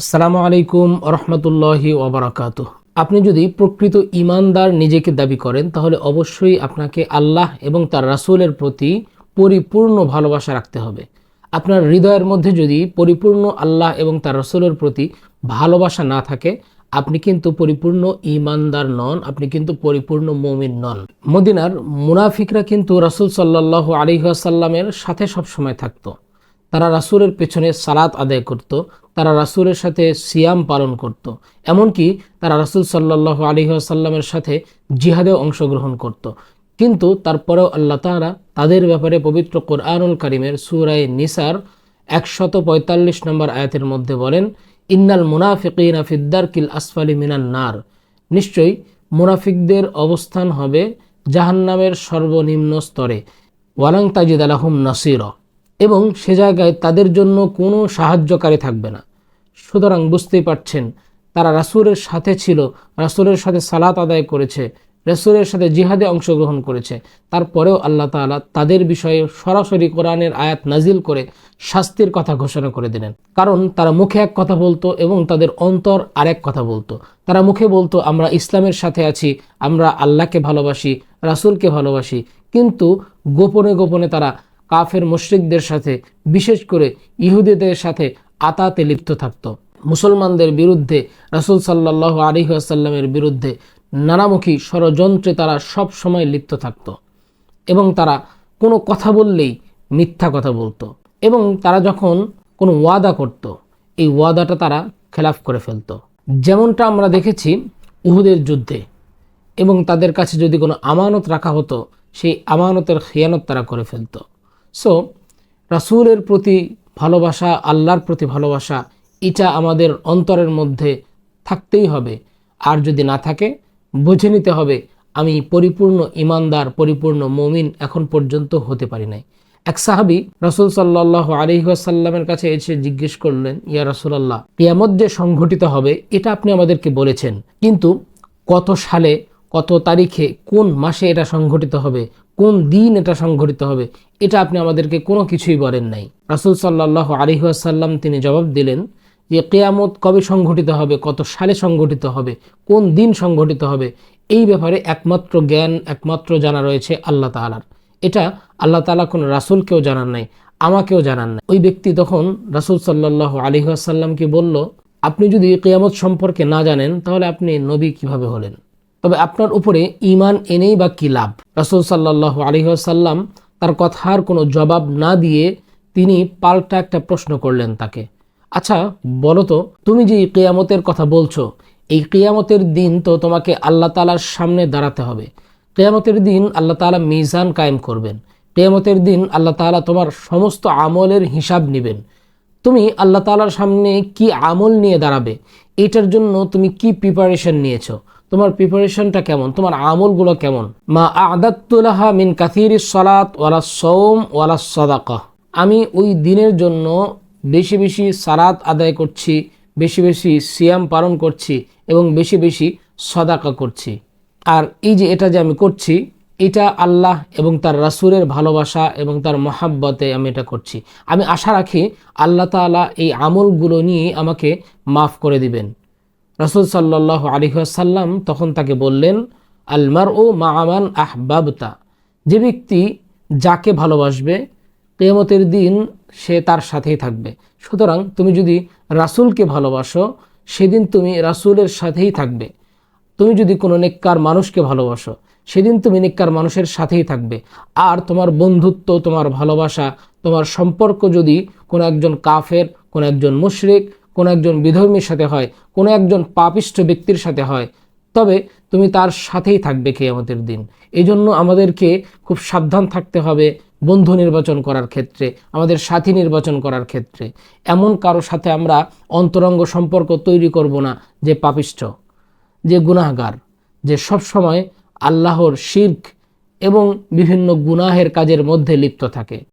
আসসালামু আলাইকুম রহমতুল্লাহি ওবরাকাত আপনি যদি প্রকৃত ইমানদার নিজেকে দাবি করেন, তাহলে অবশ্যই আপনাকে আল্লাহ এবং তার রাসূলের প্রতি পরিপূর্ণ ভালোবাসা রাখতে হবে। আপনার হৃদয়ের মধ্যে যদি পরিপূর্ণ আল্লাহ এবং তার রসুলের প্রতি ভালোবাসা না থাকে, আপনি কিন্তু পরিপূর্ণ ইমানদার নন, আপনি কিন্তু পরিপূর্ণ মমিন নন। মদিনার মুনাফিকরা কিন্তু রাসূল সাল্লাহ আলিহাসাল্লামের সাথে সবসময় থাকতো। তারা রাসূলের পেছনে সালাত আদায় করত তারা রাসূলের সাথে সিয়াম পালন করত। এমনকি তারা রাসূল সাল্লাহ আলিহাসাল্লামের সাথে জিহাদে অংশগ্রহণ করত। কিন্তু তারপরেও আল্লাহ তাআলা তাদের ব্যাপারে পবিত্র কোরআনুল কারিমের সুরায় নিসার একশত পঁয়তাল্লিশ নম্বর আয়াতের মধ্যে বলেন, ইন্নাল মুনাফিকিনা ফিদ্দার কিল আসফালি মিনান নার। নিশ্চয়ই মুনাফিকদের অবস্থান হবে জাহান্নামের সর্বনিম্ন স্তরে। ওয়ালাং তাজিদ আলাহুম নাসির। এবং সে জায়গায় তাদের জন্য কোনো সাহায্যকারী থাকবে না। সুতরাং বুঝতেই পারছেন, তারা রাসূলের সাথে ছিল, রাসূলের সাথে সালাত আদায় করেছে, রাসূলের সাথে জিহাদে অংশগ্রহণ করেছে। তারপরেও আল্লাহ তাআলা তাদের বিষয়ে সরাসরি কোরআনের আয়াত নাজিল করে শাস্তির কথা ঘোষণা করে দিলেন। কারণ তারা মুখে এক কথা বলতো এবং তাদের অন্তর আরেক কথা বলতো। তারা মুখে বলতো, আমরা ইসলামের সাথে আছি, আমরা আল্লাহকে ভালোবাসি, রাসূলকে ভালোবাসি। কিন্তু গোপনে গোপনে তারা কাফের মুশরিকদের সাথে, বিশেষ করে ইহুদিদের সাথে আতাতে লিপ্ত থাকত। মুসলমানদের বিরুদ্ধে, রাসূল সাল্লাহ আলী আসাল্লামের বিরুদ্ধে নানামুখী ষড়যন্ত্রে তারা সব সময় লিপ্ত থাকত এবং তারা কোনো কথা বললেই মিথ্যা কথা বলতো এবং তারা যখন কোনো ওয়াদা করত, এই ওয়াদাটা তারা খেলাফ করে ফেলত। যেমনটা আমরা দেখেছি উহুদের যুদ্ধে এবং তাদের কাছে যদি কোনো আমানত রাখা হতো, সেই আমানতের খেয়ানত তারা করে ফেলতো। সো রাসূলের প্রতি ভালোবাসা, আল্লাহর প্রতি ভালোবাসা, এটা আমাদের অন্তরের মধ্যে থাকতেই হবে। আর যদি না থাকে, বুঝে নিতে হবে, আমি পরিপূর্ণ ইমানদার, পরিপূর্ণ মমিন এখন পর্যন্ত হতে পারি নাই। এক সাহাবি রসুল সাল্লাহ আলিহাসাল্লামের কাছে এসে জিজ্ঞেস করলেন, ইয়া রসুলাল্লাহ, কিয়ামত যে সংঘটিত হবে, এটা আপনি আমাদেরকে বলেছেন। কিন্তু কত সালে, কত তারিখে কোন মাসে এটা সংঘটিত হবে কোন দিন এটা সংঘটিত হবে, এটা আপনি আমাদেরকে কোনো কিছুই বলেন নাই। রাসুল সাল্লাহ আলিহাসাল্লাম তিনি জবাব দিলেন যে, কেয়ামত কবে সংঘটিত হবে, কত সালে সংঘটিত হবে, কোন দিন সংঘটিত হবে, এই ব্যাপারে একমাত্র জ্ঞান, একমাত্র জানা রয়েছে আল্লাহ তালার এটা আল্লাহ তালা কোনো রাসুলকেও জানান নাই, আমাকেও জানান নাই। ওই ব্যক্তি তখন রাসুল সাল্লাহ আলিহাসাল্লামকে বলল, আপনি যদি কেয়ামত সম্পর্কে না জানেন, তাহলে আপনি নবী কীভাবে হলেন? তবে আপনার উপরে ইমান এনেই বা কি লাভ? রাসুল সাল্লাহ আলিহাসাল্লাম তার কথার কোনো জবাব না দিয়ে তিনি পাল্টা একটা প্রশ্ন করলেন তাকে। আচ্ছা বলো তো, তুমি যে কেয়ামতের কথা বলছো, এই কেয়ামতের দিন তো তোমাকে আল্লাহ তালার সামনে দাঁড়াতে হবে। কেয়ামতের দিন আল্লাহ তালা মিজান কায়েম করবেন। কেয়ামতের দিন আল্লাহ তালা তোমার সমস্ত আমলের হিসাব নেবেন। তুমি আল্লাহ তালার সামনে কি আমল নিয়ে দাঁড়াবে, এটার জন্য তুমি কি প্রিপারেশন নিয়েছো? তোমার প্রিপারেশনটা কেমন? তোমার আমলগুলো কেমন? মা আদাতুল্লাহা মিন কাথির সলাত ওয়ালা সৌম ওয়ালা সদাকা। আমি ওই দিনের জন্য বেশি বেশি সালাত আদায় করছি, বেশি বেশি সিয়াম পালন করছি এবং বেশি বেশি সদাকা করছি। আর এই যে এটা যে আমি করছি, এটা আল্লাহ এবং তার রাসুলের ভালোবাসা এবং তার মহাব্বতে আমি এটা করছি। আমি আশা রাখি আল্লাহ তালা এই আমলগুলো নিয়ে আমাকে মাফ করে দিবেন। রাসুল সাল্লাহ আলিহাসাল্লাম তখন তাকে বললেন আলমার ও মা আমান আহবাবতা। যে ব্যক্তি যাকে ভালোবাসবে, কেয়ামতের দিন সে তার সাথেই থাকবে। সুতরাং তুমি যদি রাসুলকে ভালোবাসো, সেদিন তুমি রাসুলের সাথেই থাকবে। তুমি যদি কোনো নেককার মানুষকে ভালোবাসো, সেদিন তুমি নেককার মানুষের সাথেই থাকবে। আর তোমার বন্ধুত্ব, তোমার ভালোবাসা, তোমার সম্পর্ক যদি কোনো একজন কাফের, কোনো একজন মুশরিক কোনো একজন বিধর্মীর সাথে হয়, কোনো একজন পাপিষ্ঠ ব্যক্তির সাথে হয়, তবে তুমি তার সাথেই থাকবে কেয়ামতের দিন। এই জন্য আমাদেরকে খুব সাবধান থাকতে হবে বন্ধু নির্বাচন করার ক্ষেত্রে, আমাদের সাথী নির্বাচন করার ক্ষেত্রে। এমন কারও সাথে আমরা অন্তরঙ্গ সম্পর্ক তৈরি করব না যে পাপিষ্ঠ যে গুনাহগার, যে সব সময় আল্লাহর শির্ক এবং বিভিন্ন গুনাহের কাজের মধ্যে লিপ্ত থাকে।